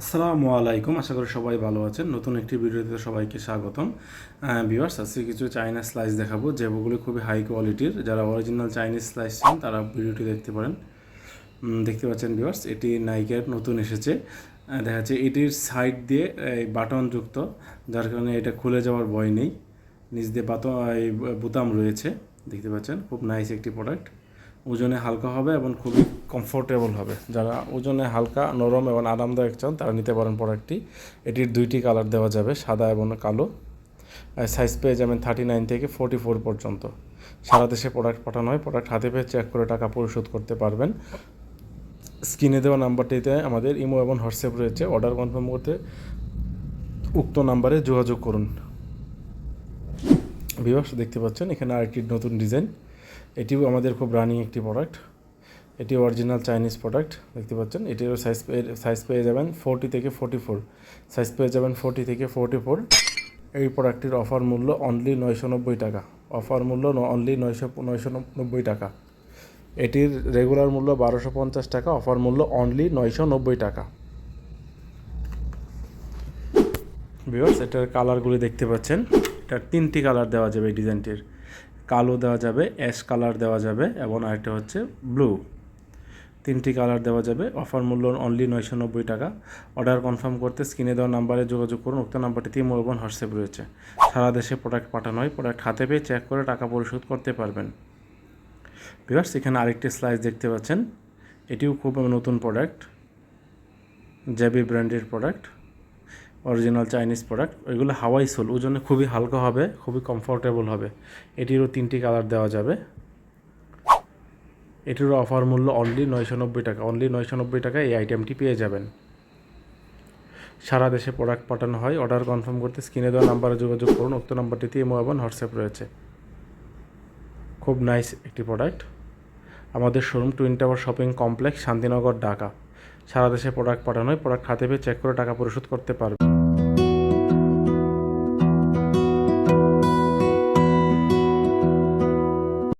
আসসালামু আলাইকুম, আশা করি সবাই ভালো আছেন। নতুন একটি ভিডিওতে সবাইকে স্বাগতম। ভিউয়ার্স আজকে কিছু চাইনা স্লাইস দেখাবো। যেগুলো খুবই হাই কোয়ালিটির যারা অরিজিনাল চাইনিজ স্লাইস চান, তারা ভিডিওটি দেখতে পারেন। দেখতে পাচ্ছেন ভিউয়ার্স এটি নাইকের নতুন এসেছে। দেখা যাচ্ছে এটির সাইড দিয়ে, এই বাটন যুক্ত, যার কারণে এটা খুলে যাওয়ার ভয় নেই। নিচ দিয়ে বাটন এই বোতাম রয়েছে। দেখতে পাচ্ছেন, খুব নাইস একটি প্রোডাক্ট ওজনে হালকা হবে এবং খুবই কমফোর্টেবল হবে। যারা ওজনে হালকা, নরম এবং আরামদায়ক চান, তারা নিতে পারেন প্রোডাক্টটি এটির দুইটি কালার দেওয়া যাবে, সাদা এবং কালো। সাইজ পেয়ে যাবেন থার্টি নাইন থেকে ফোর্টি ফোর পর্যন্ত। সারা দেশে প্রোডাক্ট পাঠানো হয়। প্রোডাক্ট হাতে পেয়ে চেক করে টাকা পরিশোধ করতে পারবেন। স্ক্রিনে দেওয়া নাম্বারটিতে আমাদের ইমো এবং হোয়াটসঅ্যাপ রয়েছে। অর্ডার কনফার্ম করতে উক্ত নাম্বারে যোগাযোগ করুন। ভিউয়ার্স দেখতে পাচ্ছেন, এখানে আরেকটি নতুন ডিজাইন এটিও আমাদের খুব রানিং একটি প্রোডাক্ট এটি অরিজিনাল চাইনিজ প্রোডাক্ট দেখতে পাচ্ছেন? এটিরও সাইজ সাইজ পেয়ে যাবেন ফোরটি থেকে ফোর্টি ফোর সাইজ পেয়ে যাবেন ফোরটি থেকে ফোর্টি ফোর এই প্রোডাক্টটির অফার মূল্য অনলি নয়শো নব্বই টাকা। অফার মূল্য অনলি নয়শো নয়শো নব্বই টাকা। এটির রেগুলার মূল্য বারোশো পঞ্চাশ টাকা অফার মূল্য অনলি নয়শো নব্বই টাকা। ভিউয়ার্স এটার কালারগুলি দেখতে পাচ্ছেন? এটার তিনটি কালার দেওয়া যাবে এই ডিজাইনটির কালো দেওয়া যাবে, অ্যাশ কালার দেওয়া যাবে এবং আরেকটা হচ্ছে ব্লু। তিনটি কালার দেওয়া যাবে, অফার মূল্য অনলি নয়শো নব্বই টাকা। অর্ডার কনফার্ম করতে স্ক্রিনে দেওয়া নাম্বারে যোগাযোগ করুন, উক্ত নাম্বারটিতে এবং হোয়াটসঅ্যাপ রয়েছে। সারা দেশে প্রোডাক্ট পাঠানো হয় প্রোডাক্ট হাতে পেয়ে চেক করে টাকা পরিশোধ করতে পারবেন। ভিউয়ার্স, এখানে আরেকটি স্লাইস দেখতে পাচ্ছেন। এটিও খুব নতুন প্রোডাক্ট জেবি ব্র্যান্ডের প্রোডাক্ট অরিজিনাল চাইনিজ প্রোডাক্ট ওইগুলো হাওয়াই সোল, ওজনে খুবই হালকা হবে, খুবই কমফোর্টেবল হবে। এটিরও তিনটি কালার দেওয়া যাবে। এটিরও অফার মূল্য অনলি নয়শো নব্বই টাকা অনলি নয়শো নব্বই টাকায় এই আইটেমটি পেয়ে যাবেন। সারা দেশে প্রোডাক্ট পাঠানো হয়। অর্ডার কনফার্ম করতে স্ক্রিনে দেওয়া নাম্বারে যোগাযোগ করুন। উক্ত নাম্বারটিতে ইমো এবং হোয়াটসঅ্যাপ রয়েছে। খুব নাইস একটি প্রোডাক্ট আমাদের showroom twin tower shopping complex Shantinagar, Dhaka. সারা দেশে প্রোডাক্ট পাঠানো হয়। প্রোডাক্ট হাতে পেয়ে চেক করে টাকা পরিশোধ করতে পারবে